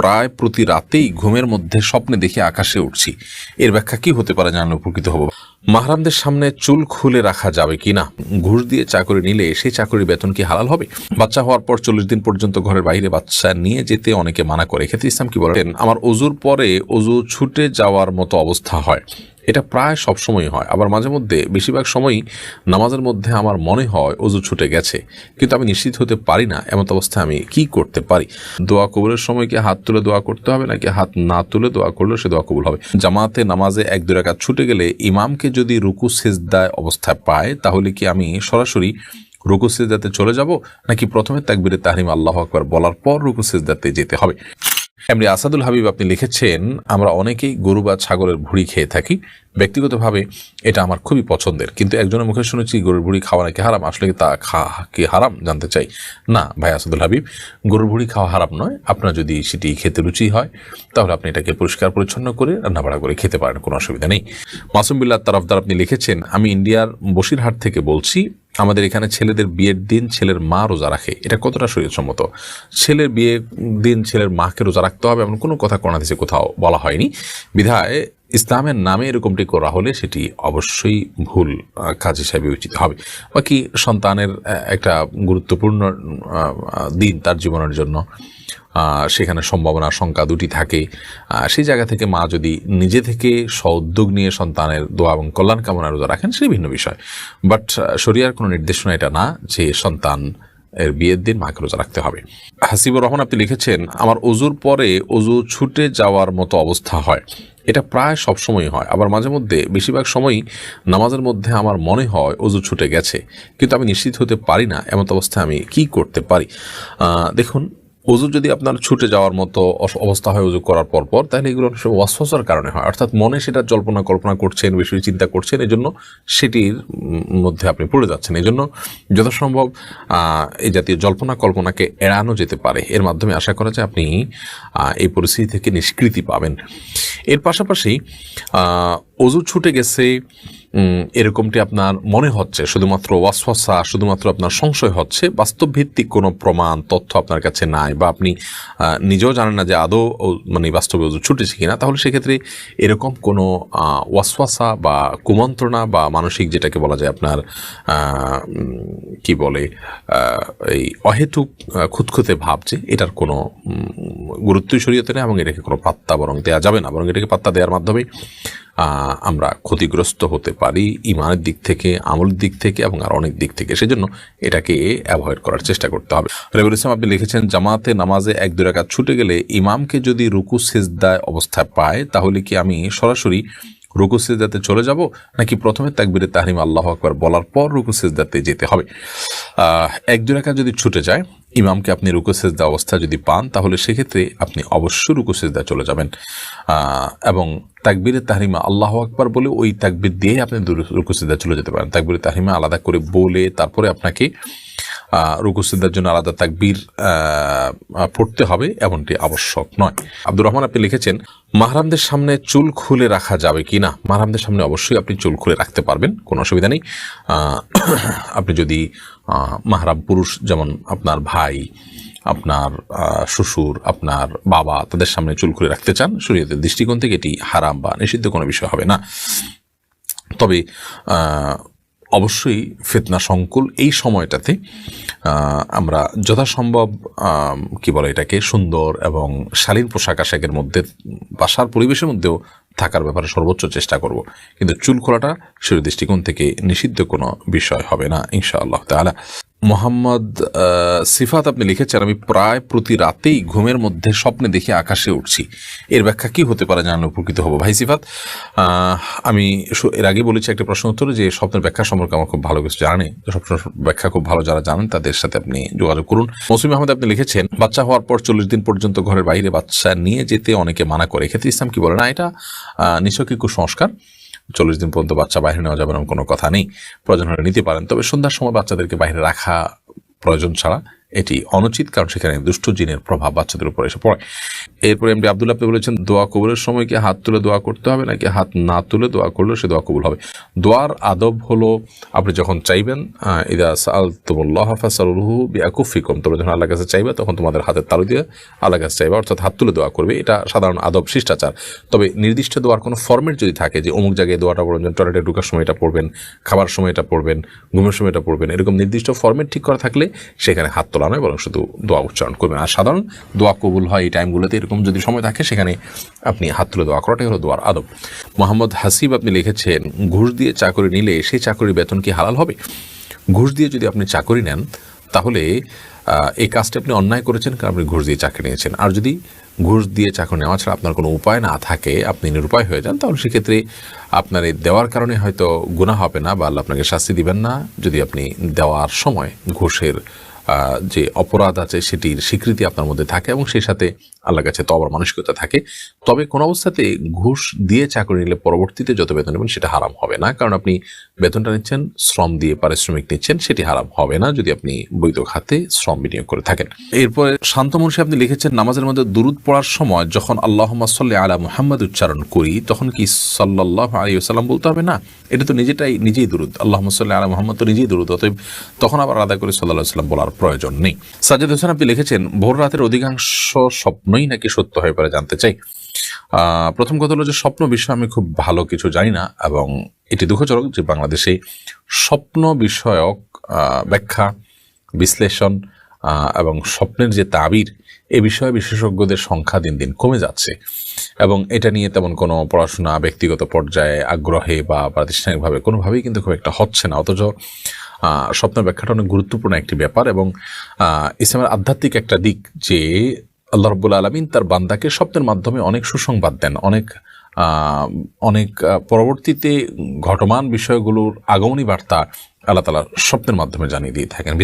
প্রায় প্রতি রাতেই ঘুমের মধ্যে স্বপ্নে দেখে আকাশে উঠছি। এর ব্যাখ্যা কি হতে পারে জানলে উপকৃত হব। মাহরামদের সামনে চুল খুলে রাখা যাবে কি না? ঘুষ দিয়ে চাকরি নিলে সেই চাকরির বেতন কি হালাল হবে? বাচ্চা হওয়ার পর চল্লিশ দিন পর্যন্ত ঘরের বাইরে বাচ্চা নিয়ে যেতে অনেকে মানা করে। ক্ষেত্রে ইসলাম কি বলেন? আমার অজুর পরে অজু ছুটে যাওয়ার মতো অবস্থা হয়। এটা প্রায় সব সময় হয়। আবার মাঝে মধ্যে বেশিরভাগ সময়ই নামাজের মধ্যে আমার মনে হয় অজু ছুটে গেছে। কিন্তু আমি নিশ্চিত হতে পারি না এমন অবস্থায় আমি কি করতে পারি। দোয়া কবুলের সময় কি হাত তুলে দোয়া করতে হবে নাকি হাত না তুলে দোয়া করলে সে দোয়া কবুল হবে? জামাতে নামাজে এক দু রাকাত ছুটে গেলে ইমামকে যদি রুকু সেজদায় অবস্থায় পায়, তাহলে কি আমি সরাসরি রুকু সেজদাতে চলে যাব? নাকি প্রথমে তাকবিরে তাহরিম আল্লাহ আকবার বলার পর রুকু সেজদাতে যেতে হবে? এমনি আসাদুল হাবিব আপনি লিখেছেন, আমরা অনেকেই গরু বা ছাগলের ভুড়ি খেয়ে থাকি। ব্যক্তিগতভাবে এটা আমার খুবই পছন্দের। কিন্তু একজনের মুখে শুনেছি গরুর ভুড়ি খাওয়া নাকি হারাম। আসলে কি তা খা, কি হারাম জানতে চাই? না, ভাই আসাদুল হাবিব, গরুর ভুড়ি খাওয়া হারাম নয়। আপনার যদি সেটি খেতে রুচি হয়, তাহলে আপনি এটাকে পরিষ্কার পরিচ্ছন্ন করে রান্নাবাড়া করে খেতে পারেন, কোনো অসুবিধা নেই। মাসুম বিল্লাহ তরফদার আপনি লিখেছেন, আমি ইন্ডিয়ার বসিরহাট থেকে বলছি আমাদের এখানে ছেলেদের বিয়ের দিন ছেলের মা রোজা রাখে। এটা কতটা শরীরসম্মত? ছেলের বিয়ের দিন ছেলের মাকে রোজা রাখতে হবে এমন কোনো কথা কোনাদেশে কোথাও বলা হয়নি। বিধায় ইসলামের নামে এরকমটি করা হলে সেটি অবশ্যই ভুল কাজ হিসাবে বিবেচিত হবে। বাকি সন্তানের একটা গুরুত্বপূর্ণ দিন তার জীবনের জন্য। সেখানে সম্ভাবনা সংখ্যা দুটি থাকে। সেই জায়গা থেকে মা যদি নিজে থেকে সউদ্যোগ নিয়ে সন্তানের দোয়া এবং কল্যাণ কামনা রোজা রাখেন, সেটি ভিন্ন বিষয়। বাট শরিয়ার কোনো নির্দেশনা এটা না যে সন্তান এর বিয়ের দিন মাকে রোজা রাখতে হবে। হাসিবুর রহমান আপনি লিখেছেন, আমার অজুর পরে অজু ছুটে যাওয়ার মতো অবস্থা হয়। এটা প্রায় সব সময় হয়, আবার মাঝে মধ্যে বেশিরভাগ সময়ই নামাজের মধ্যে আমার মনে হয় অজু ছুটে গেছে। কিন্তু আমি নিশ্চিত হতে পারি না এমন অবস্থায় আমি কি করতে পারি। দেখুন অজু যদি আপনার ছুটে যাওয়ার মতো অবস্থা হয় অজু করার পর পর তাহলে এগুলো অনেক কারণে হয়। অর্থাৎ মনে সেটা জল্পনা কল্পনা করছেন, বেশি চিন্তা করছেন এই জন্য সেটির মধ্যে আপনি পড়ে যাচ্ছেন। এই জন্য যথাসম্ভব এই জাতীয় জল্পনা কল্পনাকে এড়ানো যেতে পারে। এর মাধ্যমে আশা করা যায় আপনি এই পরিস্থিতি থেকে নিষ্কৃতি পাবেন। এর পাশাপাশি অজু ছুটে গেছে এরকমটি আপনার মনে হচ্ছে, শুধুমাত্র ওয়াসওয়াসা, শুধুমাত্র আপনার সংশয় হচ্ছে বাস্তব ভিত্তিক কোনো প্রমাণ, তথ্য আপনার কাছে নাই, বা আপনি নিজেও জানেন না যে আদৌ মানে বাস্তবে ওজু ছুটেছে কিনা, তাহলে সেক্ষেত্রে এরকম কোনো ওয়াসওয়াসা বা কুমন্ত্রণা বা মানসিক যেটাকে বলা যায় আপনার কি বলে এই অহেতুক খুঁতখুঁতে ভাব যে এটার কোনো গুরুত্বই শরীয়তে নেই এবং এটাকে কোনো পাত্তা বরং দেওয়া যাবে না, বরং এটাকে পাত্তা দেওয়ার মাধ্যমে আমরা ক্ষতিগ্রস্ত হতে পারি ইমানের দিক থেকে, আমলের দিক থেকে এবং আর অনেক দিক থেকে। সেজন্য এটাকে অ্যাভয়েড করার চেষ্টা করতে হবে। রেবুল ইসলাম, আপনি লিখেছেন, জামাতে নামাজে এক দু রাকাত ছুটে গেলে ইমামকে যদি রুকু, সেজদায় অবস্থায় পায়, তাহলে কি আমি সরাসরি রুকু সেজদাতে চলে যাব, নাকি প্রথমে তাকবিরে তাহরিম আল্লাহ আকবার বলার পর রুকু সেজদাতে যেতে হবে? এক দু রাকাত যদি ছুটে যায়, ইমামকে আপনি রুকু সেজদা অবস্থা যদি পান, তাহলে সেক্ষেত্রে আপনি অবশ্যই রুকু সেজদা চলে যাবেন। এবং তাকবিরে তাহরিমা আল্লাহ আকবার বলে ওই তাকবির দিয়ে আপনি রুকু সেজদা চলে যেতে পারেন। তাকবিরে তাহরিমা আলাদা করে বলে তারপরে আপনাকে আহ, রুকু সিদ্ধার জন্য আলাদা তাকবীর পড়তে হবে এমনটি আবশ্যক নয়। আব্দুর রহমান আপনি লিখেছেন মাহরামদের সামনে চুল খুলে রাখা যাবে কি না মাহরামদের সামনে অবশ্যই আপনি চুল খুলে রাখতে পারবেন কোনো অসুবিধা নেই। আপনি যদি মাহরাম পুরুষ যেমন আপনার ভাই আপনার শ্বশুর আপনার বাবা তাদের সামনে চুল খুলে রাখতে চান শরীয়তের দৃষ্টিকোণ থেকে এটি হারাম বা নিষিদ্ধ কোনো বিষয় হবে না। তবে অবশ্যই ফেতনা সংকুল এই সময়টাতে আমরা যথাসম্ভব কি বলে এটাকে, সুন্দর এবং শালীন পোশাক আশাকের মধ্যে, বাসার পরিবেশের মধ্যেও থাকার ব্যাপারে সর্বোচ্চ চেষ্টা করব। কিন্তু চুল খোলাটা সেই দৃষ্টিকোণ থেকে নিষিদ্ধ কোনো বিষয় হবে না, ইনশাআল্লাহ তাআলা। মোহাম্মদ সিফাত আপনি লিখেছেন, আমি প্রায় প্রতি রাতেই ঘুমের মধ্যে স্বপ্নে দেখে আকাশে উঠছি। এর ব্যাখ্যা কি হতে পারে জানলে উপকৃত হব। ভাই সিফাত আমি এর আগে বলেছি একটা প্রশ্ন উত্তর, যে স্বপ্নের ব্যাখ্যা সম্পর্কে আমার খুব ভালো কিছু জানে। স্বপ্ন ব্যাখ্যা খুব ভালো যারা জানেন, তাদের সাথে আপনি যোগাযোগ করুন। মৌসুমী আহমেদ আপনি লিখেছেন, বাচ্চা হওয়ার পর চল্লিশ দিন পর্যন্ত ঘরের বাইরে বাচ্চা নিয়ে যেতে অনেকে মানা করে। এক্ষেত্রে ইসলাম কি বলে? না, এটা নিছকই কুসংস্কার চল্লিশ দিন পর্যন্ত বাচ্চা বাইরে নেওয়া যাবে এরকম কোনো কথা নেই। প্রয়োজন হলে নিতে পারেন। তবে সন্ধ্যার সময় বাচ্চাদেরকে বাইরে রাখা প্রয়োজন ছাড়া। এটি অনুচিত কারণ সেখানে দুষ্ট জিনের প্রভাব বাচ্চাদের উপর এসে পড়ে। এরপরে এমডি আপনি বলেছেন, দোয়া কবুলের সময় কি হাত তুলে দোয়া করতে হবে নাকি হাত না তুলে দোয়া করলে সে দোয়া কবুল হবে? দোয়ার আদব হলো, আপনি যখন চাইবেন ইদা সাল তুমুল্লাহ ফাসালুহু বিয়াকুফিকুম তোমরা যখন আল্লাহ কাছে চাইবে, তখন তোমাদের হাতের তালু দিয়ে আল্লাহ কাছে চাইবে, অর্থাৎ হাত তুলে দোয়া করবে। এটা সাধারণ আদব, শিষ্টাচার। তবে নির্দিষ্ট দোয়ার কোনো ফর্মেট যদি থাকে যে অমুক জায়গায় দোয়াটা পড়বেন টয়লেটে ঢোকার সময় এটা পড়বেন, খাবার সময় এটা পড়বেন, ঘুমের সময় এটা পড়বেন, এরকম নির্দিষ্ট ফর্মেট ঠিক করা থাকলে সেখানে হাত তোলা নয় বরং শুধু দোয়া উচ্চারণ করবেন। আর সাধারণ দোয়া কবুল হয় এই টাইমগুলোতে, এরকম যদি সময় থাকে, সেখানে আপনি হাত তুলে দোয়া করাটাই হলো দোয়ার আদব। মোহাম্মদ হাসিব আপনি লিখেছেন, ঘুষ দিয়ে চাকরি নিলে সেই চাকরির বেতন কি হালাল হবে? ঘুষ দিয়ে যদি আপনি চাকরি নেন, তাহলে এই কাজটা আপনি অন্যায় করেছেন কারণ আপনি ঘুষ দিয়ে চাকরি নিয়েছেন। আর যদি ঘুষ দিয়ে চাকরি নেওয়া ছাড়া আপনার কোনো উপায় না থাকে, আপনি নিরুপায় হয়ে যান, তাহলে সেক্ষেত্রে আপনার এই দেওয়ার কারণে হয়তো গুণা হবে না বা আল্লাহ আপনাকে শাস্তি দিবেন না। যদি আপনি দেওয়ার সময় ঘুষের যে অপরাধ আছে সেটির স্বীকৃতি আপনার মধ্যে থাকে এবং সেই সাথে আল্লাহর কাছে তবার মানসিকতা থাকে, তবে কোনো অবস্থাতে ঘুষ দিয়ে চাকরি নিলে পরবর্তীতে যত বেতন নেবেন সেটা হারাম হবে না। কারণ আপনি বেতনটা নিচ্ছেন, শ্রম দিয়ে পারিশ্রমিক নিচ্ছেন, সেটি হারাম হবে না যদি আপনি বৈধ খাতে শ্রম বিনিয়োগ করে থাকেন। এরপরে শান্ত মনুষী আপনি লিখেছেন, নামাজের মধ্যে দুরুদ পড়ার সময় যখন আল্লাহ সাল্লি আলা মুহাম্মদ উচ্চারণ করি, তখন কি সাল্লাহ আলী সাল্লাম বলতে হবে? না, এটা তো নিজেটাই, নিজেই দুরুদ। আল্লাহ সাল্লি আলা মুহাম্মদ তো নিজেই দুরুদ, অতএব তখন আবার আলাদা করে সাল্লাহ সাল্লাম বলার প্রয়োজন নেই। সাজ্জাদ হোসেন, আপনি লিখেছেন, ভোর রাতের অধিকাংশ স্বপ্নই নাকি সত্য হয়ে পারে জানতে চাই। প্রথম কথা হলো যে স্বপ্ন বিষয়ে আমি খুব ভালো কিছু জানি না এবং এটি দুঃখজনক যে বাংলাদেশে স্বপ্ন বিষয়ক ব্যাখ্যা, বিশ্লেষণ এবং স্বপ্নের যে তাবির, এ বিষয়ে বিশেষজ্ঞদের সংখ্যা দিন দিন কমে যাচ্ছে এবং এটা নিয়ে তেমন কোনো পড়াশোনা ব্যক্তিগত পর্যায়ে আগ্রহে বা প্রাতিষ্ঠানিকভাবে কোনোভাবেই কিন্তু খুব একটা হচ্ছে না। অথচ স্বপ্নের ব্যাখ্যাটা অনেক গুরুত্বপূর্ণ একটি ব্যাপার এবং ইসলামের আধ্যাত্মিক একটা দিক যে আল্লাহ রব্বুল আলমিন তার বান্দাকে স্বপ্নের মাধ্যমে অনেক সুসংবাদ দেন, অনেক অনেক পরবর্তীতে ঘটমান বিষয়গুলোর আগমনী বার্তা আল্লাহ তালা স্বপ্নের মাধ্যমে জানিয়ে দিয়ে থাকেন।